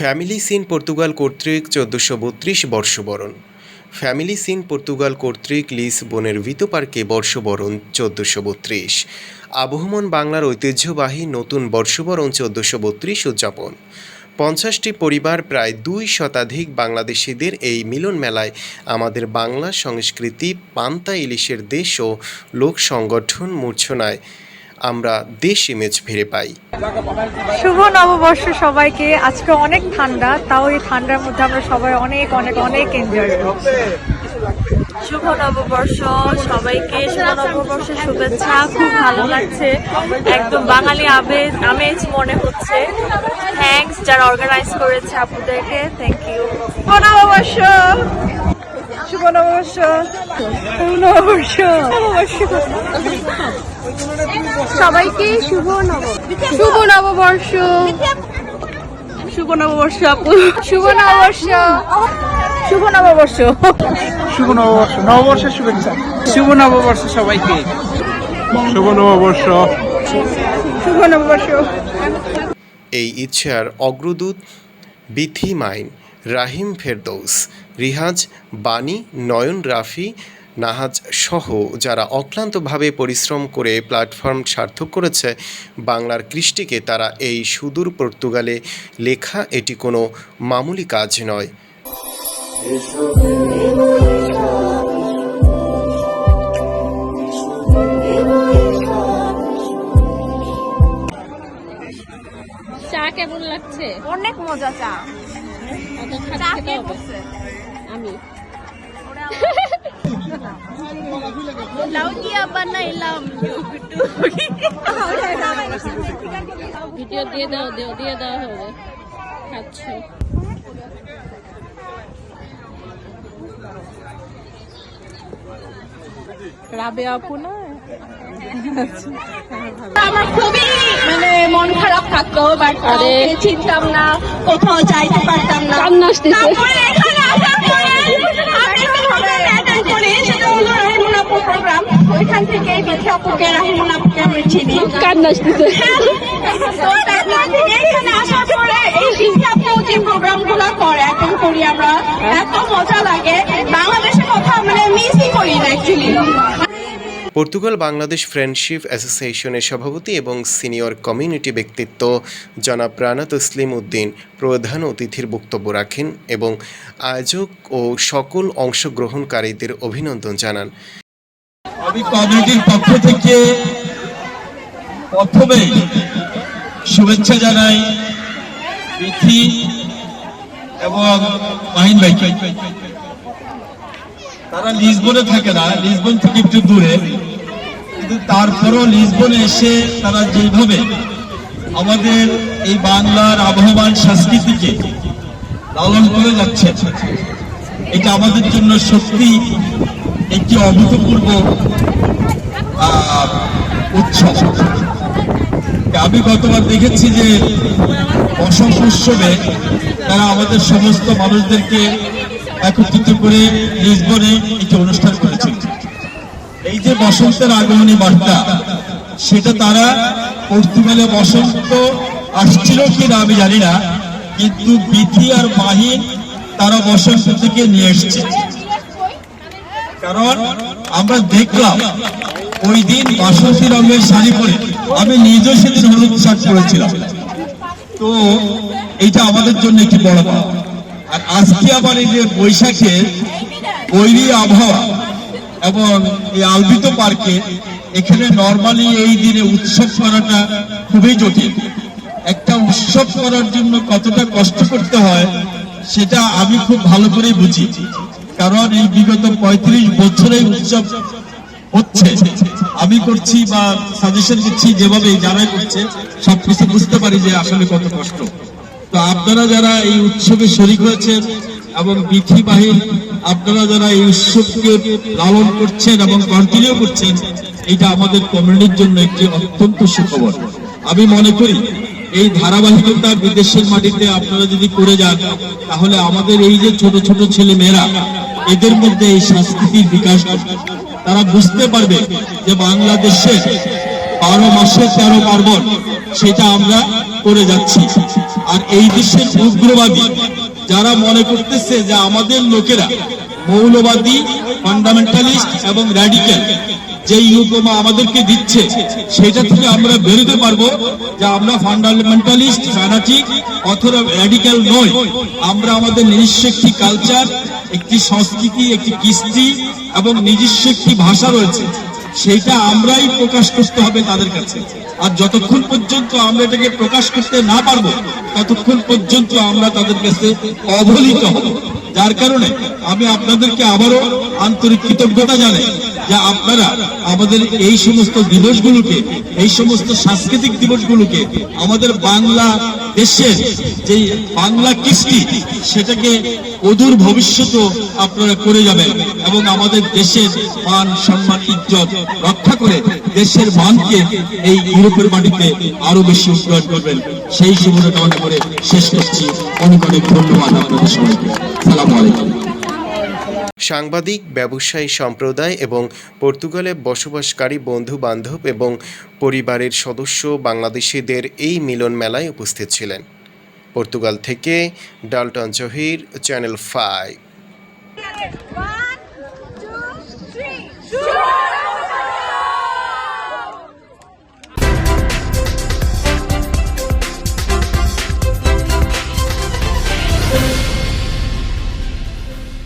Family scene Portugal কর্তৃক চোদ্দোশো বত্রিশ বর্ষবরণ। ফ্যামিলি সিন পর্তুগাল কর্তৃক লিস লিসবনের ভিতো পার্কে বর্ষবরণ চোদ্দোশো বত্রিশ। আবহমান বাংলার ঐতিহ্যবাহী নতুন বর্ষবরণ চোদ্দোশো বত্রিশ উদযাপন। পঞ্চাশটি পরিবার প্রায় দুই শতাধিক বাংলাদেশিদের এই মিলন মেলায় আমাদের বাংলা সংস্কৃতি, পান্তা ইলিশের দেশ ও লোক সংগঠন মূর্ছনায় আমরা দেশ ইমেজ ফিরে পাই। শুভ নববর্ষ সবাইকে। আজকে অনেক ঠান্ডা তাও এই ঠান্ডার মধ্যে আমরা সবাই অনেক অনেক অনেক এনজয় করছি। শুভ নববর্ষ সবাইকে। শুভ নববর্ষের শুভেচ্ছা। খুব ভালো লাগছে। একদম বাঙালি আবেজ আমেজ মনে হচ্ছে। থ্যাঙ্কস যারা অর্গানাইজ করেছে আপুদেরকে থ্যাংক ইউ শুভ নববর্ষ! শুভ নববর্ষ শুভ নববর্ষ নববর্ষ সবাইকে শুভ নব শুভ নববর্ষ। শুভ নববর্ষ আপু। শুভ নববর্ষ। শুভ নববর্ষ। শুভ নববর্ষ নববর্ষের শুভেচ্ছা। শুভ নববর্ষ সবাইকে। শুভ নববর্ষ। শুভ নববর্ষ। এই ইচ্ছার অগ্রদূত বিথি মাইন রাহিম ফেরদৌস রিহাজ বাণী নয়ন রাফি নাহাজ সহ যারা অক্লান্তভাবে পরিশ্রম করে প্ল্যাটফর্ম সার্থক করেছে বাংলার কৃষ্টিকে তারা এই সুদূর পর্তুগালে লেখা এটি কোনো মামুলি কাজ নয়। চা কেমন লাগছে? অনেক মজা চা। চা কে বলছে আমি ভিডিও দিয়ে দাও দিও দিয়ে দেওয়া হবে আচ্ছা রাবে আপু না আমার খুবই মানে মন খারাপ থাকতো বাট। চিনতাম না কোথাও যাইতে পারতাম না কান্না আসতেছে। তারপরে এখানে আসার পরে আমি একটা program attend করি, সেটা হলো রাহিমুন আপুর program। ওইখান থেকে বিথি আপুকে, রাহিমুন আপুকে আমি চিনি। কান্না আসতেছে। তো তারপর থেকে এখানে আসার পরে এই বিথি আপু যে program গুলো করে, attend করি আমরা, এত মজা লাগে। বাংলাদেশের কথা মানে মিসই করি না অ্যাকচুয়ালি পর্তুগাল বাংলাদেশ ফ্রেন্ডশিপ অ্যাসোসিয়েশনের সভাপতি এবং সিনিয়র কমিউনিটি ব্যক্তিত্ব জনাব রানা তসলিম উদ্দিন প্রধান অতিথির বক্তব্য রাখেন এবং আয়োজক ও সকল অংশগ্রহণকারীদের অভিনন্দন জানান। আমি কমিটির পক্ষ থেকে প্রথমে শুভেচ্ছা জানাই বিথি এবং মাহিন ভাইকে। তারা লিসবনে থাকে না, লিসবন থেকে একটু দূরে। কিন্তু তারপরও লিসবনে এসে তারা যেভাবে আমাদের এই বাংলার আবহমান সংস্কৃতিকে লালন করে যাচ্ছে এটা আমাদের জন্য সত্যি একটি অভূতপূর্ব উৎসব। আমি গতবার দেখেছি যে বসন্ত উৎসবে তারা আমাদের সমস্ত মানুষদেরকে একত্রিত করে লিসবনে একটি অনুষ্ঠান করেছিল এই যে বসন্তের আগমনী বার্তা, সেটা তারা পর্তুগালে বসন্ত আসছিল কিনা আমি জানি না, কিন্তু বিধি আর মাহিন তারা বসন্ত থেকে নিয়ে এসছে। কারণ আমরা দেখলাম ওই দিন বাসন্তী রঙের শাড়ি পরে আমি নিজেও সেদিন হলুদ শার্ট পরেছিলাম। তো এটা আমাদের জন্য একটি বড় পাওয়া আর আজকে আবার এই যে বৈশাখের বৈরী আবহাওয়া এবং এই আলবিত পার্কে এখানে নর্মালি এই দিনে উৎসব করাটা খুবই জটিল। একটা উৎসব করার জন্য কতটা কষ্ট করতে হয় সেটা আমি খুব ভালো করেই বুঝি। কারণ এই বিগত পঁয়ত্রিশ বছরেই উৎসব হচ্ছে। আমি করছি বা সাজেশন দিচ্ছি যেভাবে যারাই করছে, সবকিছু বুঝতে পারি যে আসলে কত কষ্ট। তো আপনারা যারা এই উৎসবে শরিক হয়েছেন এবং বিথি বাহির আপনারা যারা এই উৎসবকে লালন করছেন এবং কন্টিনিউ করছেন, এটা আমাদের কমিউনিটির জন্য একটি অত্যন্ত সুখবর। আমি মনে করি এই ধারাবাহিকতা বিদেশের মাটিতে আপনারা যদি করে যান, তাহলে আমাদের এই যে ছোট ছোট ছেলে মেয়েরা এদের মধ্যে এই সংস্কৃতির বিকাশ তারা বুঝতে পারবে যে বাংলাদেশে বারো মাসে তেরো পার্বণ, সেটা আমরা করে যাচ্ছি। আর এই দেশের উগ্রবাদী, যারা মনে করতেছে যে আমাদের লোকেরা মৌলবাদী ফান্ডামেন্টালিস্ট এবং র্যাডিক্যাল যেই উপমা আমাদেরকে দিচ্ছে, সেটা থেকে আমরা বেরোতে পারব। যে আমরা ফান্ডামেন্টালিস্ট ফ্যানাটিক অথবা র্যাডিক্যাল নই। আমরা আমাদের নিজস্ব একটি কালচার একটি সংস্কৃতি, একটি কৃষ্টি এবং নিজস্ব একটি ভাষা রয়েছে। সেটা আমরাই প্রকাশ করতে হবে তাদের কাছে। আর যতক্ষণ পর্যন্ত আমরা এটাকে প্রকাশ করতে না পারব, ততক্ষণ পর্যন্ত আমরা তাদের কাছে অবহেলিত হব। যার কারণে আমি আপনাদেরকে আবারও আন্তরিক কৃতজ্ঞতা জানাই। যে আপনারা আমাদের এই সমস্ত দিবসগুলোকে, এই সমস্ত সাংস্কৃতিক দিবসগুলোকে, আমাদের বাংলা দেশের যে বাংলা কৃষ্টি, সেটাকে অদূর ভবিষ্যতেও আপনারা করে যাবেন এবং আমাদের দেশের মান, সম্মান, ইজ্জত রক্ষা করে দেশের মানকে এই ইউরোপের মাটিতে আরও বেশি উন্নয়ন করবেন। সেই শুভকামনা করে শেষ করছি। অনেক অনেক ধন্যবাদ আপনাদের সবাইকে। সালাম আলাইকুম। সাংবাদিক, ব্যবসায়ী সম্প্রদায় এবং পর্তুগালে বসবাসকারী বন্ধু বান্ধব এবং পরিবারের সদস্য বাংলাদেশিদের এই মিলন মেলায় উপস্থিত ছিলেন। পর্তুগাল থেকে ডালটন জহির চ্যানেল ফাইভ